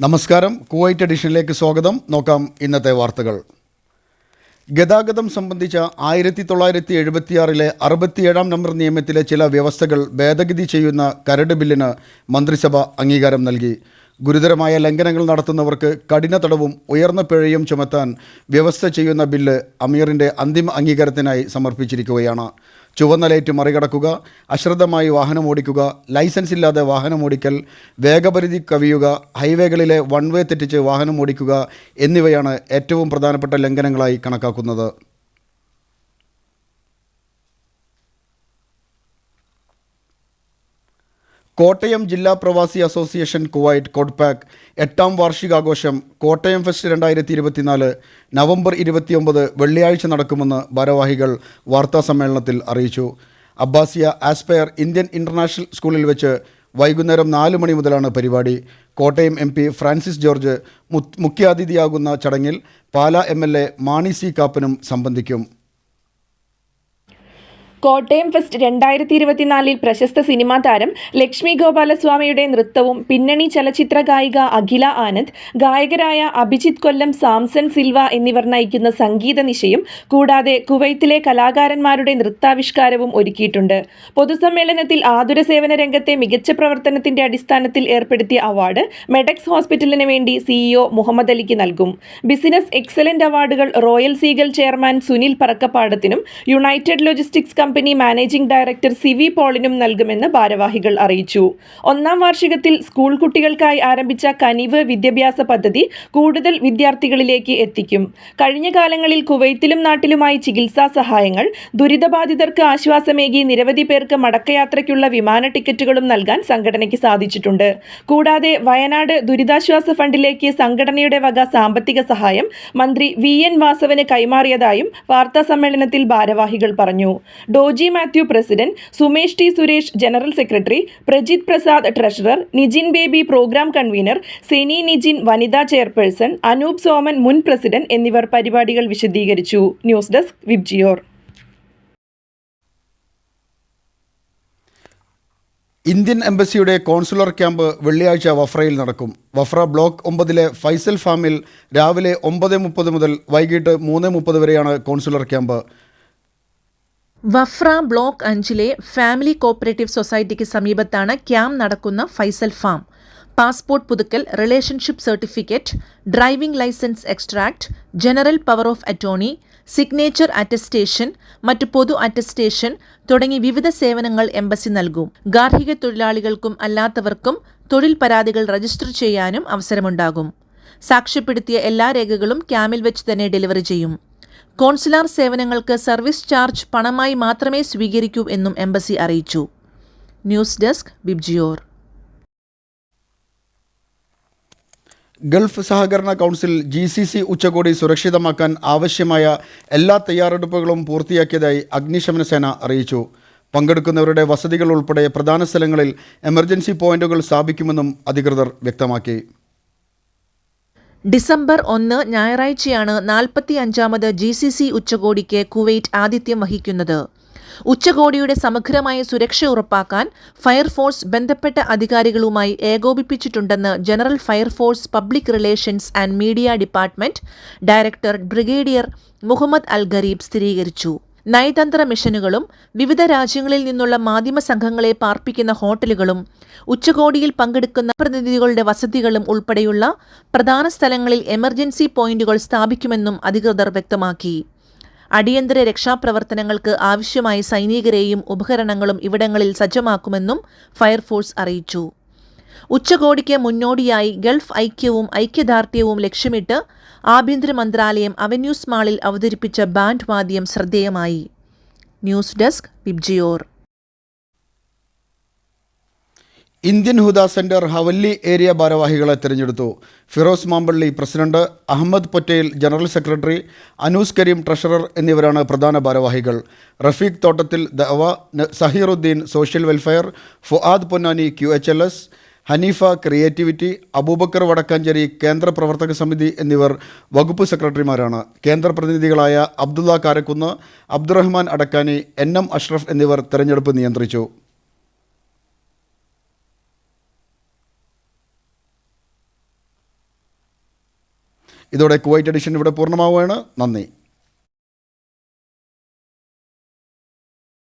നമസ്കാരം. കുവൈറ്റ് എഡിഷനിലേക്ക് സ്വാഗതം. നോക്കാം ഇന്നത്തെ വാർത്തകൾ. ഗതാഗതം സംബന്ധിച്ച ആയിരത്തി തൊള്ളായിരത്തി എഴുപത്തിയാറിലെ അറുപത്തിയേഴാം നമ്പർ നിയമത്തിലെ ചില വ്യവസ്ഥകൾ ഭേദഗതി ചെയ്യുന്ന കരട് ബില്ലിന് മന്ത്രിസഭ അംഗീകാരം നൽകി. ഗുരുതരമായ ലംഘനങ്ങൾ നടത്തുന്നവർക്ക് കഠിന തടവും ഉയർന്ന പിഴയും ചുമത്താൻ വ്യവസ്ഥ ചെയ്യുന്ന ബില്ല് അമീറിന്റെ അന്തിമ അംഗീകാരത്തിനായി സമർപ്പിച്ചിരിക്കുകയാണ്. ചുവന്ന ലൈറ്റ് മറികടക്കുക അശ്രദ്ധമായി വാഹനം ഓടിക്കുക ലൈസൻസ് ഇല്ലാതെ വാഹനം ഓടിക്കൽ വേഗപരിധി കവിയുക ഹൈവേകളിലെ വൺ വേ തെറ്റിച്ച് വാഹനം ഓടിക്കുക എന്നിവയാണ് ഏറ്റവും പ്രധാനപ്പെട്ട ലംഘനങ്ങളായി കണക്കാക്കുന്നത്. കോട്ടയം ജില്ലാ പ്രവാസി അസോസിയേഷൻ കുവൈറ്റ് കോഡ്പാക്ക് എട്ടാം വാർഷികാഘോഷം കോട്ടയം ഫെസ്റ്റ് രണ്ടായിരത്തി ഇരുപത്തിനാല് നവംബർ ഇരുപത്തിയൊമ്പത് വെള്ളിയാഴ്ച നടക്കുമെന്ന് ഭാരവാഹികൾ വാർത്താസമ്മേളനത്തിൽ അറിയിച്ചു. അബ്ബാസിയ ആസ്പയർ ഇന്ത്യൻ ഇന്റർനാഷണൽ സ്കൂളിൽ വെച്ച് വൈകുന്നേരം നാല് മണി മുതലാണ് പരിപാടി. കോട്ടയം എം പി ഫ്രാൻസിസ് ജോർജ് മുഖ്യാതിഥിയാകുന്ന ചടങ്ങിൽ Pala M L A Mani C കാപ്പനും സംബന്ധിക്കും. കോട്ടയം ഫെസ്റ്റ് രണ്ടായിരത്തി ഇരുപത്തിനാലിൽ പ്രശസ്ത സിനിമാ താരം ലക്ഷ്മി ഗോപാലസ്വാമിയുടെ നൃത്തവും പിന്നണി ചലച്ചിത്ര ഗായിക അഖില ആനന്ദ് ഗായകരായ അഭിജിത്ത് കൊല്ലം സാംസൺ സിൽവ എന്നിവർ നയിക്കുന്ന സംഗീത നിശയും കൂടാതെ കുവൈത്തിലെ കലാകാരന്മാരുടെ നൃത്താവിഷ്കാരവും ഒരുക്കിയിട്ടുണ്ട്. പൊതുസമ്മേളനത്തിൽ ആതുര സേവന രംഗത്തെ മികച്ച പ്രവർത്തനത്തിന്റെ അടിസ്ഥാനത്തിൽ ഏർപ്പെടുത്തിയ അവാർഡ് മെഡക്സ് ഹോസ്പിറ്റലിന് വേണ്ടി സിഇഒ മുഹമ്മദ് അലിക്ക് നൽകും. ബിസിനസ് എക്സലന്റ് അവാർഡുകൾ Royal Seagull chairman Sunil പറക്കപ്പാടത്തിനും United Logistics company managing director C V പോളിനും നൽകുമെന്ന് ഭാരവാഹികൾ അറിയിച്ചു. ഒന്നാം വാർഷികത്തിൽ സ്കൂൾ കുട്ടികൾക്കായി ആരംഭിച്ച കനിവ് വിദ്യാഭ്യാസ പദ്ധതി കൂടുതൽ വിദ്യാർത്ഥികളിലേക്ക് എത്തിക്കും. കഴിഞ്ഞ കാലങ്ങളിൽ കുവൈത്തിലും നാട്ടിലുമായി ചികിത്സാ സഹായങ്ങൾ ദുരിതബാധിതർക്ക് ആശ്വാസമേകി നിരവധി പേർക്ക് മടക്കയാത്രയ്ക്കുള്ള വിമാന ടിക്കറ്റുകളും നൽകാൻ സംഘടനയ്ക്ക് സാധിച്ചിട്ടുണ്ട്. കൂടാതെ വയനാട് ദുരിതാശ്വാസ ഫണ്ടിലേക്ക് സംഘടനയുടെ വക സാമ്പത്തിക സഹായം മന്ത്രി വി എൻ വാസവന് കൈമാറിയതായും വാർത്താ സമ്മേളനത്തിൽ ഭാരവാഹികൾ പറഞ്ഞു. Doji Mathew president Sumesh T Suresh general secretary Prajith Prasad treasurer Nijin Baby programme convener Seni Nijin വനിതാ ചെയർപേഴ്സൺ അനൂപ് സോമൻ മുൻ പ്രസിഡന്റ് എന്നിവർ പരിപാടികൾ വിശദീകരിച്ചു. News desk VIBGYOR. ഇന്ത്യൻ എംബസിയുടെ കോൺസുലർ ക്യാമ്പ് വെള്ളിയാഴ്ച വഫ്രയിൽ നടക്കും. വഫ്ര ബ്ലോക്ക് ഒമ്പതിലെ ഫൈസൽ ഫാമിൽ രാവിലെ ഒമ്പത് മുപ്പത് മുതൽ വൈകിട്ട് മൂന്ന് മുപ്പത് വരെയാണ് കോൺസുലർ ക്യാമ്പ്. വഫ്ര ബ്ലോക്ക് അഞ്ചിലെ ഫാമിലി കോപ്പറേറ്റീവ് സൊസൈറ്റിക്ക് സമീപത്താണ് ക്യാമ്പ് നടക്കുന്ന ഫൈസൽ ഫാം. പാസ്പോർട്ട് പുതുക്കൽ relationship certificate driving licence extract general power of attorney signature attestation മറ്റ് പൊതു അറ്റസ്റ്റേഷൻ തുടങ്ങി വിവിധ സേവനങ്ങൾ എംബസി നൽകും. ഗാർഹിക തൊഴിലാളികൾക്കും അല്ലാത്തവർക്കും തൊഴിൽ പരാതികൾ രജിസ്റ്റർ ചെയ്യാനും അവസരമുണ്ടാകും. സാക്ഷ്യപ്പെടുത്തിയ എല്ലാ രേഖകളും ക്യാമ്പിൽ വെച്ച് തന്നെ ഡെലിവറി ചെയ്യും. കോൺസുലാർ സേവനങ്ങൾക്ക് സർവീസ് ചാർജ് പണമായി മാത്രമേ സ്വീകരിക്കൂ എന്നും എംബസി അറിയിച്ചു. News desk ബിബ്ജിയോർ. ഗൾഫ് സഹകരണ കൗൺസിൽ ജി സി സി ഉച്ചകോടി സുരക്ഷിതമാക്കാൻ ആവശ്യമായ എല്ലാ തയ്യാറെടുപ്പുകളും പൂർത്തിയാക്കിയതായി അഗ്നിശമന സേന അറിയിച്ചു. പങ്കെടുക്കുന്നവരുടെ വസതികൾ ഉൾപ്പെടെ പ്രധാന സ്ഥലങ്ങളിൽ എമർജൻസി പോയിന്റുകൾ സ്ഥാപിക്കുമെന്നും അധികൃതർ വ്യക്തമാക്കി. ഡിസംബർ ഒന്ന് ഞായറാഴ്ചയാണ് നാൽപ്പത്തി അഞ്ചാമത് ജി സി സി ഉച്ചകോടിക്ക് കുവൈറ്റ് ആതിഥ്യം വഹിക്കുന്നത്. ഉച്ചകോടിയുടെ സമഗ്രമായ സുരക്ഷ ഉറപ്പാക്കാൻ ഫയർഫോഴ്സ് ബന്ധപ്പെട്ട അധികാരികളുമായി ഏകോപിപ്പിച്ചിട്ടുണ്ടെന്ന് general fire force public relations and media department director brigadier Muhammad Al Gharib സ്ഥിരീകരിച്ചു. നയതന്ത്ര മിഷനുകളും വിവിധ രാജ്യങ്ങളിൽ നിന്നുള്ള മാധ്യമ സംഘങ്ങളെ പാർപ്പിക്കുന്ന ഹോട്ടലുകളും ഉച്ചകോടിയിൽ പങ്കെടുക്കുന്ന പ്രതിനിധികളുടെ വസതികളും ഉൾപ്പെടെയുള്ള പ്രധാന സ്ഥലങ്ങളിൽ എമർജൻസി പോയിന്റുകൾ സ്ഥാപിക്കുമെന്നും അധികൃതർ വ്യക്തമാക്കി. അടിയന്തര രക്ഷാപ്രവർത്തനങ്ങൾക്ക് ആവശ്യമായ സൈനികരെയും ഉപകരണങ്ങളും ഇവിടങ്ങളിൽ സജ്ജമാക്കുമെന്നും ഫയർഫോഴ്സ് അറിയിച്ചു. ഉച്ചകോടിക്ക് മുന്നോടിയായി ഗൾഫ് ഐക്യവും ഐക്യദാർഢ്യവും ലക്ഷ്യമിട്ട് ആഭ്യന്തര മന്ത്രാലയം അവന്യൂസ് മാളിൽ അവതരിപ്പിച്ച ബാൻഡ് വാദ്യം ശ്രദ്ധേയമായി. News desk പിബ്ജിയോർ Indian Huda centre Hawally area ഭാരവാഹികളെ തിരഞ്ഞെടുത്തു. Firoz Mampally president Ahmed Pottel general secretary Anus Kareem treasurer എന്നിവരാണ് പ്രധാന ഭാരവാഹികൾ. റഫീഖ് തോട്ടത്തിൽ ദവ Saheeruddin social welfare Fuad Ponnani Q H L S Haneefa creativity Aboobacker Vadakkanchery കേന്ദ്ര പ്രവർത്തക സമിതി എന്നിവർ വകുപ്പ് സെക്രട്ടറിമാരാണ്. കേന്ദ്ര പ്രതിനിധികളായ അബ്ദുള്ള കാരക്കുന്ന് അബ്ദുറഹ്മാൻ അടക്കാനി എൻ എം അഷ്റഫ് എന്നിവർ തെരഞ്ഞെടുപ്പ് നിയന്ത്രിച്ചു. ഇതോടെ കുവൈറ്റ് എഡിഷൻ ഇവിടെ പൂർണമാവുകയാണ്. നന്ദി.